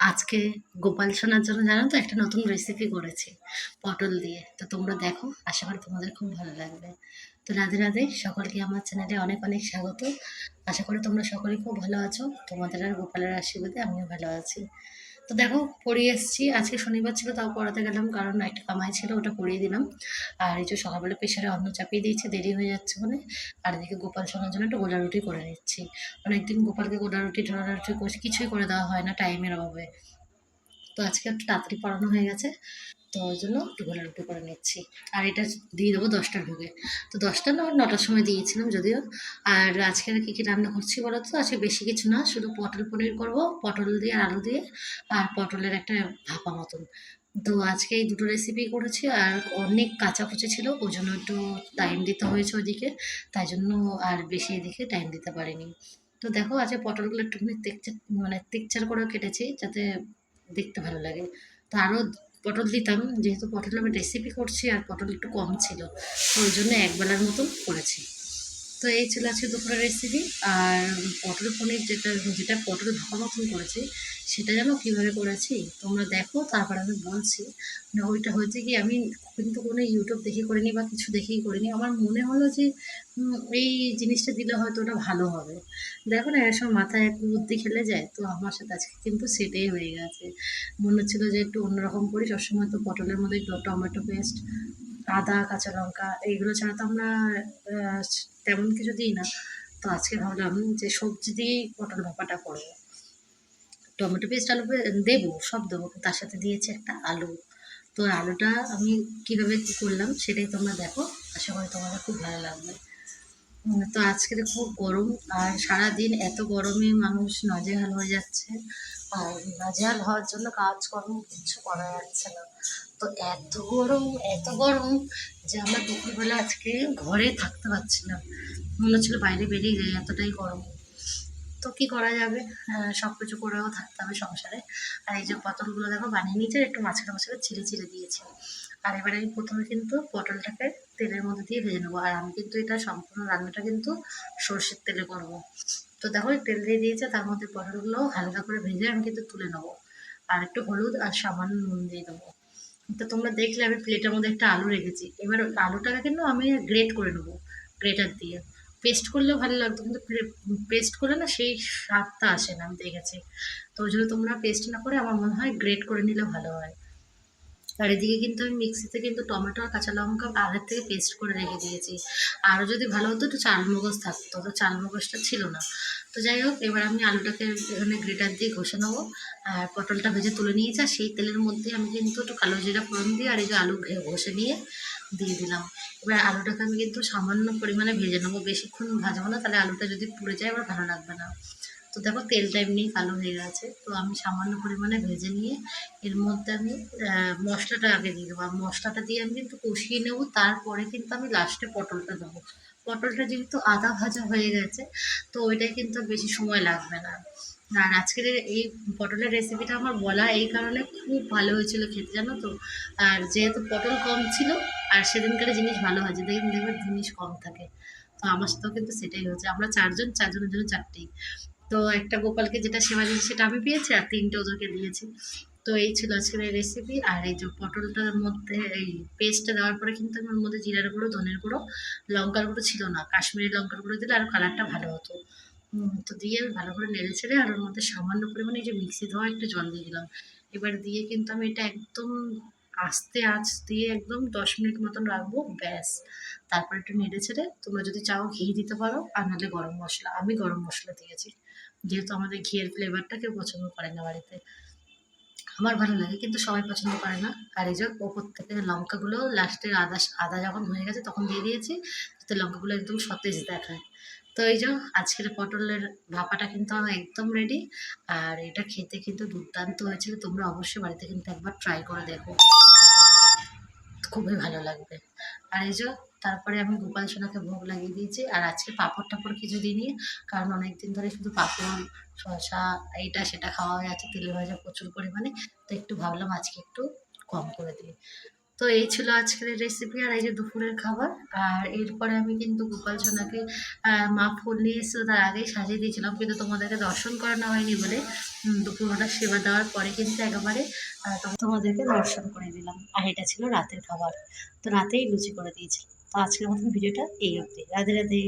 আজকে গোপাল সোনার জন্য জানো তো একটা নতুন রেসিপি করেছি, পটল দিয়ে। তো তোমরা দেখো, আশা করি তোমাদের খুব ভালো লাগবে। তো রাধে রাধে, সকলকে আমার চ্যানেলে অনেক অনেক স্বাগত। আশা করি তোমরা সকলে খুব ভালো আছো। তোমাদের আর গোপালের আশীর্বাদে আমিও ভালো আছি। তো দেখো, পড়িয়ে এসেছি। আজকে শনিবার ছিল, তাও পড়াতে গেলাম কারণ একটা কামাই ছিল, ওটা পড়িয়ে দিলাম। আর এই যে সকালবেলা প্রেশারে অন্ন চাপিয়ে দিয়েছে, দেরি হয়ে যাচ্ছে মানে আর এদিকে গোপাল শোনার জন্য একটা গোলা রুটি করে নিচ্ছি। অনেকদিন গোপালকে গোলা রুটি টোলা রুটি কিছুই করে দেওয়া হয় না টাইমের অভাবে। তো আজকে একটু তাড়াতাড়ি পড়ানো হয়ে গেছে। তো ওই জন্য গোলা রুটি করে নিচ্ছি। আর এটা দিয়ে দেবো দশটার ভোগে। তো দশটা না, নটার সময় দিয়েছিলাম যদিও। আর আজকে কী কী রান্না করছি বলো তো? আজকে বেশি কিছু না, শুধু পটল পনির করব, পটল দিয়ে আর আলু দিয়ে, আর পটলের একটা ভাপা মতন। তো আজকে এই দুটো রেসিপি করেছি, আর অনেক কাঁচা কাঁচাকুচি ছিল, ওই জন্য একটু টাইম দিতে হয়েছে ওইদিকে। তাই জন্য আর বেশি এদিকে টাইম দিতে পারিনি। তো দেখো আজকে পটলগুলো একটুখানি মানে টেকচার করে কেটেছি, যাতে দেখতে ভালো লাগে। তো আরও পটল দিতাম, যেহেতু পটল আমি রেসিপি করছি আর পটল একটু কম ছিল, তো ওই জন্য একবেলার মতন করেছি। তো এই ছিল আজকে দুপুরের রেসিপি আর পটল পনির যেটা যেটা পটল ভাপা মতন করেছি সেটা যেন কীভাবে করেছি? তোমরা দেখো, তারপর আমি বলছি। মানে ওইটা হয়েছে কি, আমি কিন্তু কোনো ইউটিউব দেখে করিনি বা কিছু দেখেই করিনি। আমার মনে হলো যে এই জিনিসটা দিলে হয়তো ওটা ভালো হবে। দেখো না সময় মাথায় একটু বুদ্ধি খেলে যায়। তো আমার সাথে আজকে কিন্তু সেটাই হয়ে গেছে। মনে হচ্ছিল যে একটু অন্যরকম করি। সবসময় তো পটলের মধ্যে একটু টমেটো পেস্ট আদা, কাঁচা লঙ্কা, এইগুলো ছাড়া তো আমরা তেমন কিছু দিই না। তো আজকে ভাবলাম যে সবজি দিয়েই পটল ভাপাটা করব। টমেটো পেস্ট আলু দেবো, সব দেবো তার সাথে দিয়েছি একটা আলু। তো আলুটা আমি কীভাবে কী করলাম সেটাই তোমরা দেখো, আশা করি তোমাদের খুব ভালো লাগবে। তো আজকে খুব গরম, আর সারাদিন এত গরমে মানুষ নজেহাল হয়ে যাচ্ছে, আর নাজেহাল হওয়ার জন্য কাজকর্ম কিছু করা যাচ্ছে না। তো এত গরম এত গরম যে আমরা দুপুরবেলা আজকে ঘরে থাকতে পারছিলাম মনে হচ্ছিল বাইরে বেরিয়ে যাই, এতটাই গরম। তো কি করা যাবে? সব কিছু করেও থাকতে হবে সংসারে। আর এই যে পটলগুলো দেখো বানিয়ে নিয়েছে একটু মাঝখানে মাঝখানে ছিঁড়ে ছিঁড়ে দিয়েছে। আর এবারে আমি প্রথমে কিন্তু পটলটাকে তেলের মধ্যে দিয়ে ভেজে নেব। আর আমি কিন্তু এটা সম্পূর্ণ রান্নাটা কিন্তু সর্ষের তেলে করব। তো দেখো তেল দিয়ে দিয়েছে, তার মধ্যে পটলগুলো হালকা করে ভেজে আমি কিন্তু তুলে নেব। আর একটু হলুদ আর সামান্য নুন দিয়ে দেবো। তো তোমরা দেখলে আমি প্লেটের মধ্যে একটা আলু রেখেছি। এবার আলুটাকে কিন্তু আমি গ্রেট করে নেব, গ্রেটার দিয়ে। পেস্ট করলেও ভালো লাগতো, কিন্তু পেস্ট করলে না সেই স্বাদটা আসে না, আমি দেখেছি। তো ওই জন্য তোমরা পেস্ট না করে আমার মনে হয় গ্রেট করে নিলে ভালো হয়। আর এদিকে কিন্তু আমি মিক্সিতে কিন্তু টমেটো আর কাঁচা লঙ্কা আগের থেকে পেস্ট করে রেখে দিয়েছি। আরও যদি ভালো হতো একটু চালমগজ থাকতো, তো চালমগজটা ছিল না। তো যাই হোক, এবার আমি আলুটাকে এখানে গ্রেটার দিয়ে ঘষে নেব। আর পটলটা ভেজে তুলে নিয়েছি, আর সেই তেলের মধ্যে আমি কিন্তু একটু কালো জিরা ফোড়ন দিয়ে আর এই যে আলু ঘষে নিয়ে দিয়ে দিলাম। এবার আলুটাকে আমি কিন্তু সামান্য পরিমাণে ভেজে নেব। বেশিক্ষণ ভাজবো না, তাহলে আলুটা যদি পুড়ে যায় আবার ভালো লাগবে না। তো দেখো তেলটা এমনি কালো হয়ে গেছে। তো আমি সামান্য পরিমাণে ভেজে নিয়ে এর মধ্যে আমি মশলাটা আগে দিয়ে দেবো। আর মশলাটা দিয়ে আমি কিন্তু কষিয়ে নেব। তারপরে কিন্তু আমি লাস্টে পটলটা দেবো। পটলটা যেহেতু আদা ভাজা হয়ে গেছে, তো ওইটাই কিন্তু বেশি সময় লাগবে না। আর আজকের এই পটলের রেসিপিটা আমার বলা এই কারণে খুব ভালো হয়েছিল খেতে, জানো তো? আর যেহেতু পটল কম ছিল, আর সেদিনকার জিনিস ভালো হয় যে দেখবেন দেখবে জিনিস কম থাকে। তো আমার সাথেও কিন্তু সেটাই হয়েছে। আমরা চারজন, চারজনের জন্য চারটেই তো একটা গোপালকে যেটা সেবা দিয়েছি, সেটা আমি পেয়েছি, আর তিনটে ওদেরকে দিয়েছি। তো এই ছিল আজকের এই রেসিপি আর এই যে পটলটার মধ্যে এই পেস্টটা দেওয়ার পরে কিন্তু আমি ওর মধ্যে জিরার গুঁড়ো, ধনের গুঁড়ো, লঙ্কার গুঁড়ো ছিল না। কাশ্মীরি লঙ্কার গুঁড়ো দিলে আরও কালারটা ভালো হতো। তো দিয়ে আমি ভালো করে নেড়ে ছেড়ে আর ওর মধ্যে সামান্য পরিমাণে এই যে মিক্সি ধোয়া একটু জল দিয়ে দিলাম। এবার দিয়ে কিন্তু আমি এটা একদম আস্তে আঁচ দিয়ে একদম দশ মিনিট মতন রাখব, ব্যাস। তারপর একটু নেড়ে ছেড়ে তোমরা যদি চাও ঘি দিতে পারো আর নাহলে গরম মশলা। আমি গরম মশলা দিয়েছি, যেহেতু আমাদের ঘিয়ের ফ্লেভারটা কেউ পছন্দ করে না বাড়িতে। আমার ভালো লাগে, কিন্তু সবাই পছন্দ করে না। আর এই যে ওপর থেকে লঙ্কাগুলো লাস্টে আদা আদা যখন হয়ে গেছে তখন দিয়ে দিয়েছি, যাতে লঙ্কাগুলো একদম সতেজ দেখায়। তো এই যে আজকের পটলের ভাপাটা কিন্তু আমার একদম রেডি আর এটা খেতে কিন্তু দুর্দান্ত হয়েছিল। তোমরা অবশ্যই বাড়িতে কিন্তু একবার ট্রাই করে দেখো। খুবই ভালো লাগবে। আর এই যে তারপরে আমি গোপাল সোনাকে ভোগ লাগিয়ে দিয়েছি, আর আজকে পাঁপড় টাপড় কিছু দিইনি, কারণ অনেক দিন ধরে শুধু পাঁপড়, শসা, এইটা সেটা খাওয়া হয়ে যাচ্ছে তেলে ভাজা প্রচুর পরিমাণে, তো একটু ভাবলাম আজকে একটু কম করে দিই। তো এই ছিল আজকের রেসিপি আর এই যে দুপুরের খাবার। আর এরপরে আমি কিন্তু গোপাল সোনাকে মা ফুল নিয়ে এসেছিল, তার আগেই সাজিয়ে দিয়েছিলাম, কিন্তু তোমাদেরকে দর্শন করানো হয়নি বলে দুপুরবেলা সেবা দেওয়ার পরে কিন্তু একেবারে তোমাদেরকে দর্শন করে দিলাম। আর এটা ছিল রাতের খাবার, তো রাতেই লুচি করে দিয়েছিলাম। তো আজকের মতন ভিডিওটা এই অবধি। রাধে রাধে।